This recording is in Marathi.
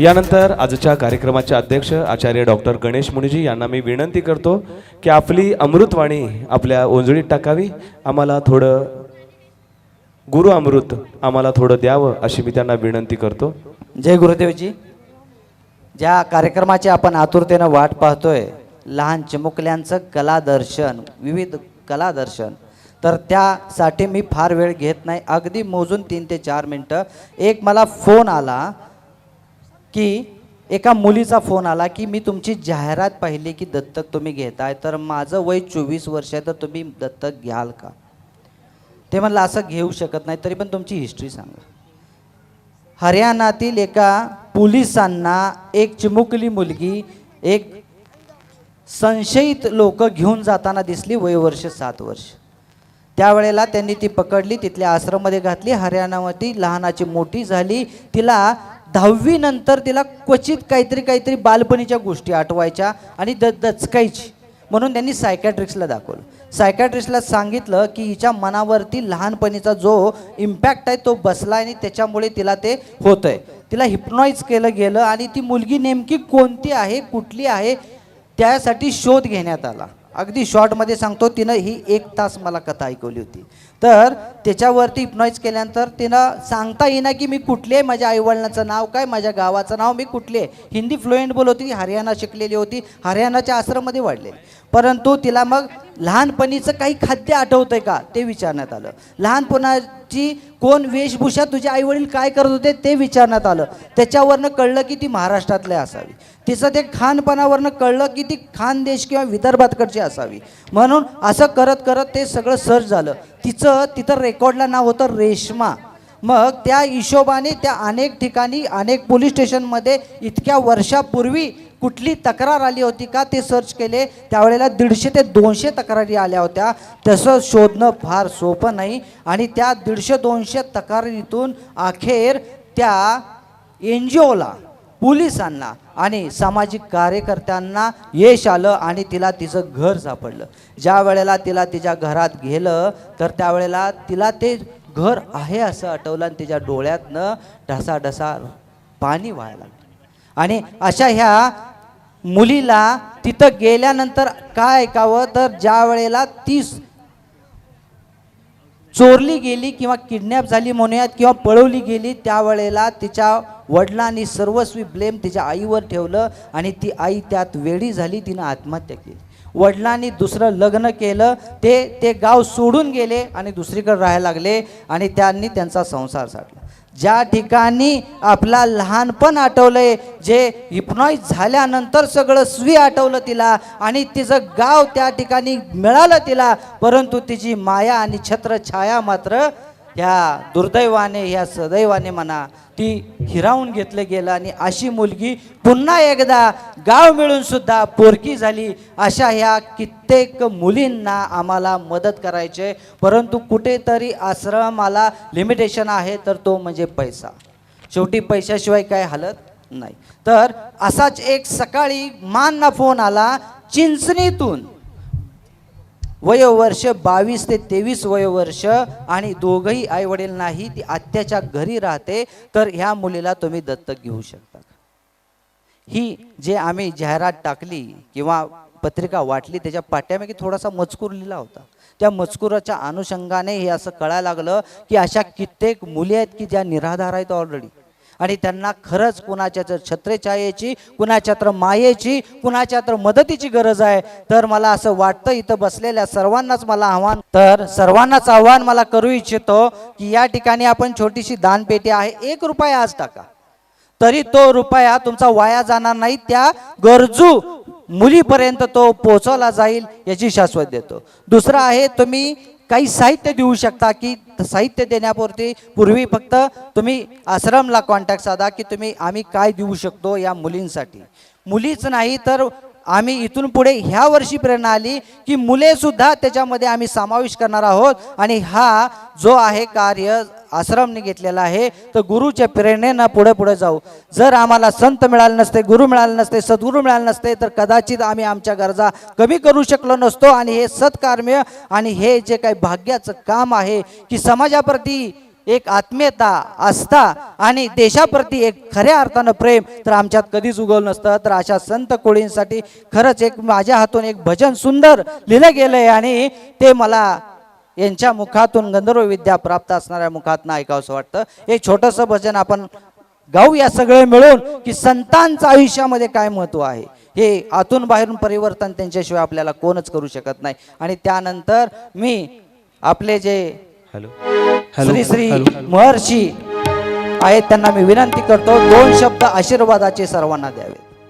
यानंतर आजच्या कार्यक्रमाचे अध्यक्ष आचार्य डॉक्टर गणेश मुनिजी यांना मी विनंती करतो की आपली अमृतवाणी आपल्या ओंजळीत टाकावी. आम्हाला थोडं गुरु अमृत आम्हाला थोडं द्यावं अशी मी त्यांना विनंती करतो. जय गुरुदेवजी. ज्या कार्यक्रमाची आपण आतुरतेनं वाट पाहतोय लहान चिमुकल्यांचं कला दर्शन विविध कला दर्शन तर त्यासाठी मी फार वेळ घेत नाही. अगदी मोजून तीन ते चार मिनटं. एक मला फोन आला की एका मुलीचा फोन आला की मी तुमची जाहिरात पाहिली की दत्तक तुम्ही घेताय तर माझं वय चोवीस वर्ष आहे तर तुम्ही दत्तक घ्याल का? ते म्हणलं असं घेऊ शकत नाही तरी पण तुमची हिस्ट्री सांगा. हरियाणातील एका पोलिसांना एक चिमुकली मुलगी एक संशयित लोक घेऊन जाताना दिसली वयवर्ष सात वर्ष. त्यावेळेला त्यांनी ती पकडली तिथल्या आश्रममध्ये घातली हरियाणामध्ये लहानाची मोठी झाली तिला दहावीनंतर तिला क्वचित काहीतरी काहीतरी बालपणीच्या गोष्टी आठवायच्या आणि द दचकायची. म्हणून त्यांनी सायकॅट्रिक्सला दाखवलं. सायकॅट्रिस्टला सांगितलं की हिच्या मनावरती लहानपणीचा जो इम्पॅक्ट आहे तो बसला आणि त्याच्यामुळे तिला ते होतं आहे तिला हिप्नॉईज केलं गेलं आणि ती मुलगी नेमकी कोणती आहे कुठली आहे त्यासाठी शोध घेण्यात आला. अगदी शॉर्टमध्ये सांगतो तिनं ही एक तास मला कथा ऐकवली होती. तर त्याच्यावरती इप्नॉईज केल्यानंतर तिनं सांगता येईना की मी कुठले आहे माझ्या आईवडिलांचं नाव काय माझ्या गावाचं नाव मी कुठले आहे. हिंदी फ्लुएंट बोलवती होती हरियाणा शिकलेली होती हरियाणाच्या आश्रममध्ये वाढले परंतु तिला मग लहानपणीचं काही खाद्य आठवतंय का? ते विचारण्यात आलं. लहानपणाची कोण वेशभूषा तुझे आईवडील काय करत होते ते विचारण्यात आलं. त्याच्यावरनं कळलं की ती महाराष्ट्रातले असावी. तिचं ते खानपणावरनं कळलं की ती खानदेश किंवा विदर्भातकडची असावी. म्हणून असं करत करत ते सगळं सर्च झालं. तिचं तिथं रेकॉर्डला नाव होतं रेश्मा. मग त्या हिशोबाने त्या अनेक ठिकाणी अनेक पोलीस स्टेशनमध्ये इतक्या वर्षापूर्वी कुठली तक्रार आली होती का ते सर्च केले? त्यावेळेला दीडशे ते दोनशे तक्रारी आल्या होत्या. तसं शोधणं फार सोपं नाही. आणि त्या दीडशे दोनशे तक्रारीतून अखेर त्या एन जी ओला पोलिसांना आणि सामाजिक कार्यकर्त्यांना यश आलं आणि तिला तिचं घर सापडलं. ज्या वेळेला तिला तिच्या घरात गेलं तर त्यावेळेला तिला ते घर आहे असं आठवलं आणि तिच्या डोळ्यातनं ढसाढसा पाणी व्हायला लागलं. आणि अशा ह्या मुलीला तिथं गेल्यानंतर काय ऐकावं? तर ज्या वेळेला ती चोरली गेली किंवा किडनॅप झाली म्हणूयात किंवा पळवली गेली त्यावेळेला तिच्या वडिलांनी सर्वस्वी ब्लेम तिच्या आईवर ठेवलं आणि ती आई त्यात वेळी झाली तिनं आत्महत्या केली. वडिलांनी दुसरं लग्न केलं ते ते गाव सोडून गेले आणि दुसरीकडे राहायला लागले आणि त्यांनी त्यांचा संसार साठला ज्या ठिकाणी आपला लहानपण आठवलंय जे हिप्नॉईज झाल्यानंतर सगळं स्वी आठवलं तिला आणि तिचं गाव त्या ठिकाणी मिळालं तिला परंतु तिची माया आणि छत्रछाया मात्र ह्या दुर्दैवाने ह्या सदैवाने म्हणा ती हिरावून घेतलं गेलं आणि अशी मुलगी पुन्हा एकदा गाव मिळून सुद्धा पोरकी झाली. अशा ह्या कित्येक मुलींना आम्हाला मदत करायचे परंतु कुठेतरी आश्रमाला लिमिटेशन आहे तर तो म्हणजे पैसा. शेवटी पैशाशिवाय काय हालत नाही. तर असाच एक सकाळी मानना फोन आला चिंचणीतून. वयोवर्ष बावीस ते तेवीस वयोवर्ष आणि दोघंही आई वडील नाही ती आत्याच्या घरी राहते तर ह्या मुलीला तुम्ही दत्तक घेऊ शकता. ही जे आम्ही जाहिरात टाकली किंवा पत्रिका वाटली त्याच्या पाट्यामागे थोडासा मजकूर लिहिला होता. त्या मजकुराच्या अनुषंगाने हे असं कळायला लागलं की अशा कित्येक मुली आहेत की ज्या निराधार आहेत ऑलरेडी आणि त्यांना खरंच कुणाच्या तर छत्रेछायेची कुणाच्या तर मायेची कुणाच्या तर मदतीची गरज आहे. तर मला असं वाटतं इथं बसलेल्या सर्वांनाच मला आव्हान तर सर्वांनाच आव्हान मला करू इच्छितो की या ठिकाणी आपण छोटीशी दानपेटी आहे एक रुपया आज टाका. तरी तो रुपया तुमचा वाया जाणार नाही त्या गरजू मुलीपर्यंत तो पोहोचवला जाईल याची शाश्वत देतो. दुसरं आहे तुम्ही काही साहित्य देऊ शकता की साहित्य देण्यापुरती पूर्वी फक्त तुम्ही आश्रमला कॉन्टॅक्ट साधा की तुम्ही आम्ही काय देऊ शकतो या मुलींसाठी. मुलीच नाही तर आम्ही इथून पुढे ह्या वर्षी प्रेरणा आली की मुले सुद्धा त्याच्यामध्ये आम्ही समावेश करणार आहोत आणि हा जो आहे कार्य आश्रमने घेतलेला आहे तर गुरुच्या प्रेरणेनं पुढे पुढे जाऊ. जर आम्हाला संत मिळाले नसते गुरु मिळाले नसते सद्गुरू मिळाले नसते तर कदाचित आम्ही आमच्या गरजा कमी करू शकलो नसतो. आणि हे सत्कार्म्य आणि हे जे काही भाग्याचं काम आहे की समाजाप्रती एक आत्मीयता आस्था आणि देशाप्रती एक खऱ्या अर्थानं प्रेम तर आमच्यात कधीच उगवलं नसतं. तर अशा संत कोळींसाठी खरंच एक माझ्या हातून एक भजन सुंदर लिहिलं गेलंय आणि ते मला यांच्या मुखातून गंधर्व विद्या प्राप्त असणाऱ्या मुखातनं ऐकावंसं वाटतं? एक छोटंसं भजन आपण गाऊया सगळे मिळून की संतांचं आयुष्यामध्ये काय महत्त्व आहे? हे आतून बाहेरून परिवर्तन त्यांच्याशिवाय आपल्याला कोणच करू शकत नाही. आणि त्यानंतर मी आपले जे हॅलो. श्री श्री महर्षी आहेत त्यांना मी विनंती करतो दोन शब्द आशीर्वादाचे सर्वांना द्यावे